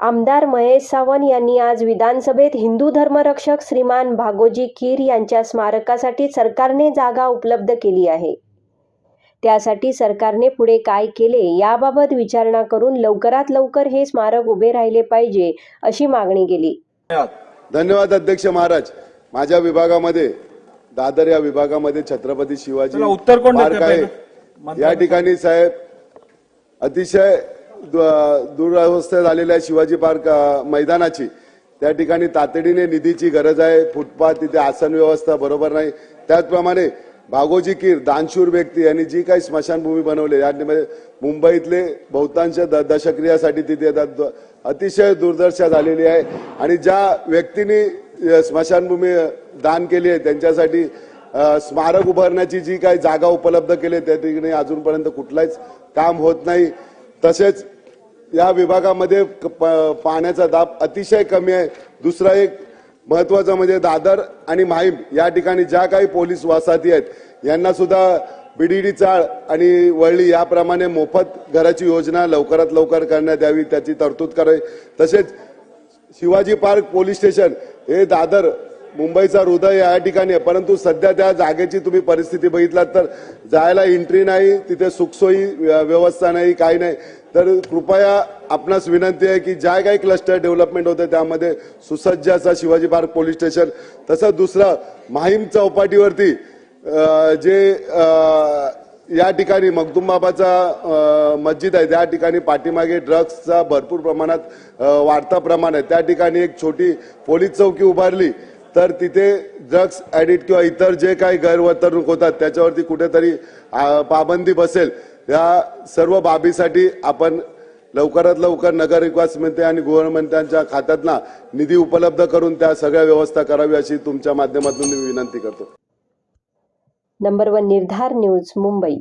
आमदार महेश सावंत यांनी आज विधानसभेत हिंदू धर्मरक्षक श्रीमान भागोजी कीर यांच्या स्मारकासाठी सरकारने जागा उपलब्ध केली आहे. त्यासाठी सरकारने पुढे काय केले याबाबत विचारणा करून लवकरात लवकर हे स्मारक उभे राहिले पाहिजे अशी मागणी केली. धन्यवाद अध्यक्ष महाराज. माझ्या विभागामध्ये दादर या विभागामध्ये छत्रपती शिवाजी उत्तर कोण? या ठिकाणी साहेब अतिशय दुरवस्थेत आलेल्या शिवाजी पार्क मैदानाची. त्या ठिकाणी तातडीने निधीची गरज आहे. फुटपाथ तिथे आसन व्यवस्था बरोबर नाही. त्याचप्रमाणे भागोजी कीर दानशूर व्यक्ती यांनी जी काही स्मशानभूमी बनवली यामध्ये मुंबईतले बहुतांश द- दशक्रियासाठी तिथे द- अतिशय दुर्दशा झालेली आहे. आणि ज्या व्यक्तींनी स्मशानभूमी दान केली आहे त्यांच्यासाठी स्मारक उभारण्याची जी काही जागा उपलब्ध केली आहे, त्या ठिकाणी अजूनपर्यंत कुठलाच काम होत नाही. तसेच या विभागामध्ये क- प- पाण्याचा दाब अतिशय कमी आहे. दुसरा एक महत्वाचं म्हणजे दादर आणि माहीम या ठिकाणी ज्या काही पोलीस वसाहती आहेत यांना सुद्धा बीडीडी चाळ आणि वळली याप्रमाणे मोफत घराची योजना लवकरात लवकर करण्यात यावी त्याची तरतूद करावी. तसेच शिवाजी पार्क पोलीस स्टेशन हे दादर मुंबईचा हृदय या ठिकाणी आहे. परंतु सध्या त्या जागेची तुम्ही परिस्थिती बघितलात तर जायला एंट्री नाही तिथे सुखसोयी व्य- व्यवस्था नाही काही नाही. तर कृपया आपणास विनंती आहे की ज्या काही क्लस्टर डेव्हलपमेंट होते त्यामध्ये सुसज्ज असा शिवाजी पार्क पोलीस स्टेशन तसंच दुसरं माहीम चौपाटीवरती जे या ठिकाणी मखदुमबाबाचा मस्जिद आहे त्या ठिकाणी पाठीमागे ड्रग्सचा भरपूर प्रमाणात वाढता प्रमाण आहे. त्या ठिकाणी एक छोटी पोलीस चौकी उभारली. तर तिथे ड्रग्स ऍडिक्ट किंवा इतर जे काही गैरवर्तणूक होतात त्याच्यावरती कुठेतरी पाबंदी बसेल. या सर्व बाबीसाठी आपण लवकरात लवकर नगर विकास मंत्री आणि गृहमंत्र्यांच्या खात्यातना निधी उपलब्ध करून त्या सगळ्या व्यवस्था करावी अशी तुमच्या माध्यमातून मी विनंती करतो. Number one Nirdhar news Mumbai.